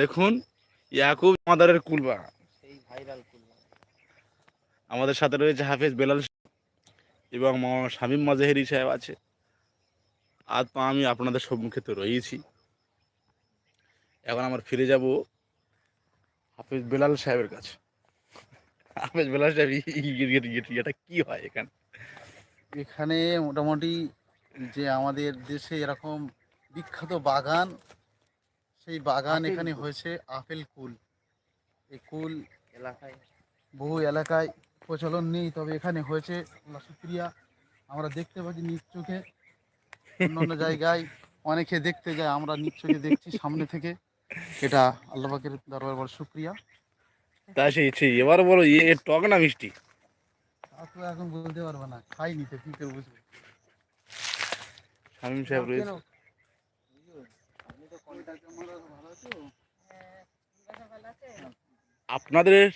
দেখুন ইয়াকুব মাদারের কুলবা। আমাদের সাথে রয়েছে হাফেজ বেলাল এবং মামা শামীম মাজেহেরি সাহেব আছে। আর তো আমি আপনাদের সম্মুখে তো রয়েছি। এখন আমার ফিরে যাব হাফেজ বেলাল সাহেবের কাছে। হাফেজ বেলাল সাহেব এটা কি হয় এখানে? এখানে মোটামুটি যে আমাদের দেশে এরকম বিখ্যাত বাগান সেই বাগান এখানে হয়েছে আপেল কুল। এই কুল এলাকায়। বহু এলাকায় প্রচলন নেই তবে এখানে হয়েছে আল্লাহ শুক্রিয়া। আমরা দেখতে পাচ্ছি নিজ চোখে। অন্যান্য জায়গায় অনেকে দেখতে যায় আমরা নিজ চোখে দেখছি সামনে থেকে। এটা আল্লাহ পাকের দরবার বড় শুক্রিয়া। তা সেই সেই এবার বলো ইয়ে এ টক না মিষ্টি? তা তো এখন বলতে পারব না খাইনি তো কি করে বুঝব? শামীম সাহেব রয়েছে আপনি তো কন্ট্যাক্ট ভালো আছো আপনাদের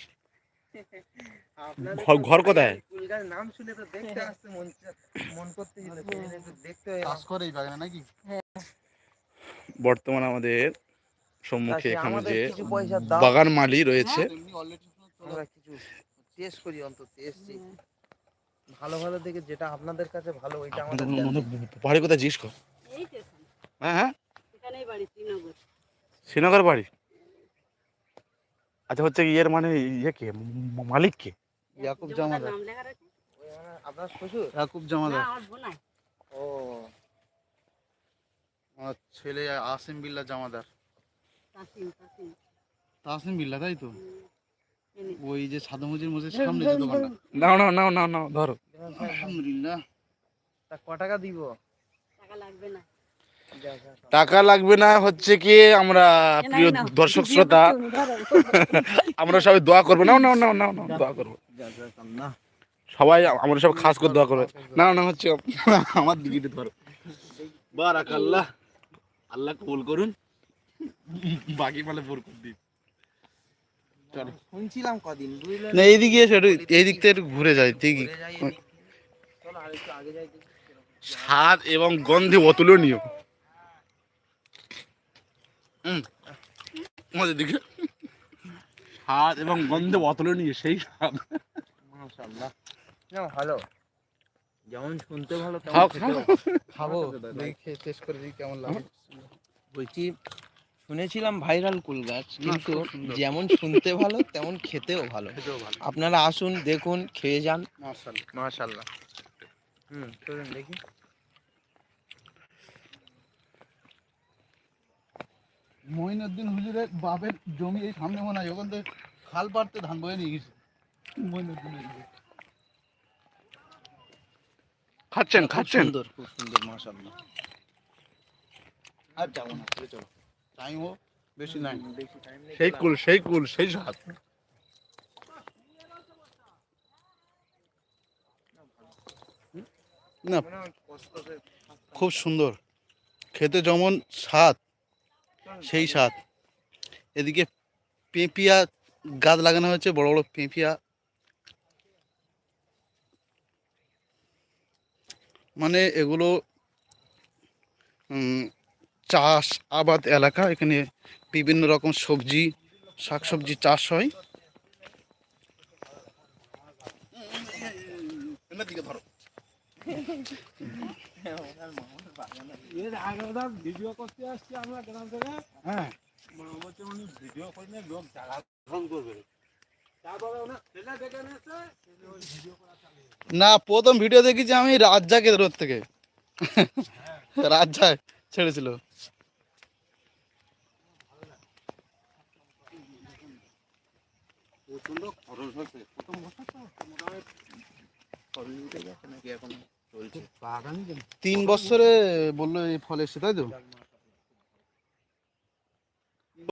আপনাদের ঘর- ঘর কোথায়? নাম শুনে তো দেখতে আসতে মন মন করতে দেখতে হয় করে এই বাগানে নাকি বর্তমানে আমাদের সম্মুখে এখানে আমাদের যে পয়সা বাগান মালি রয়েছে আমরা কিছু টেস্ট করি অন্তত এসছি ভালো ভালো দেখে যেটা আপনাদের কাছে ভালো ওইটা আমাদের। মনে হয় বাড়ি কোথায় জিজ্ঞেস কর এখানে। হ্যাঁ হ্যাঁ শ্রীনগর। বাড়ি? আচ্ছা হচ্ছে ইয়ের মানে ইয়ে কে? মালিক কে? ইয়াকুব জামাদার। আপনার শ্বশুর? ইয়াকুব জামাদার। ও আমার ছেলে আসিম বিল্লা জামাদার। তাসিম বিল্লা তাই তো? ওই যে সাদমজির মধ্যে সামনে যে দোকানটা। নাও নাও নাও নাও নাও ধরো। আলহামদুলিল্লাহ। তা ক টাকা দিব? টাকা লাগবে না। টাকা লাগবে না হচ্ছে কি আমরা প্রিয় দর্শক শ্রোতা। আমরা সবাই দোয়া করব। নাও নাও নাও নাও দোয়া করব। না। সবাই আমরা সব খাস করে দোয়া করব। না না হচ্ছে আমার দিকে ধরো। বারাক আল্লাহ আল্লাহ কবুল করুন। বাকি মালে বরকত দিন। চলো। শুনছিলাম কদিন না এইদিকে এসে একটু এই দিক থেকে একটু ঘুরে যাই এদিকে। চলো আর আগে যাই দেখি স্বাদ এবং গন্ধে অতুলনীয়। আমাদের দিকে। স্বাদ এবং গন্ধে অতুলনীয় সেই স্বাদ মাশাআল্লাহ। ভালো। যেমন শুনতে ভালো তেমন খাব। দেখি টেস্ট করে দেখি কেমন লাগে। বলছি শুনেছিলাম ভাইরাল কুল গাছ কিন্তু যেমন শুনতে ভালো তেমন খেতেও ভালো। আপনারা আসুন দেখুন খেয়ে যান। মাশাআল্লাহ মাশাআল্লাহ। হুম দেখি। মঈনুদ্দিন হুজুরের বাপের জমি এই সামনে মনে হয় ওখান থেকে খাল পাড়তে ধান বয়ে নিয়ে গেছে। মঈনুদ্দিন হুজুরের। খাচ্ছেন খুব খাচ্ছেন। সুন্দর খুব সুন্দর মাশাআল্লাহ। আর যাব না চলে চলো টাইমও বেশি নাই। সেই কুল সেই কুল সেই স্বাদ না খুব সুন্দর। খেতে যেমন স্বাদ সেই স্বাদ এদিকে পেঁপিয়া গাছ লাগানো হয়েছে, বড় বড় পেঁপিয়া। মানে এগুলো চাষ আবাদ এলাকা, এখানে বিভিন্ন রকম সবজি, শাকসবজি চাষ হয়। দিকে ধরো। ভিডিও করতে আসছি আমরা গ্রাম থেকে। হ্যাঁ। বলছে উনি ভিডিও করলে লোক করবে। না প্রথম ভিডিও দেখেছি আমি রাজ্জাকে রোড থেকে। রাজ্জাক ছেড়েছিল। প্রচণ্ড খরচ হয়েছে। প্রথম বছর তো মোটামুটি ফল উঠে গেছে নাকি এখন চলছে তিন বছরে বলল এই ফল এসছে তাই তো?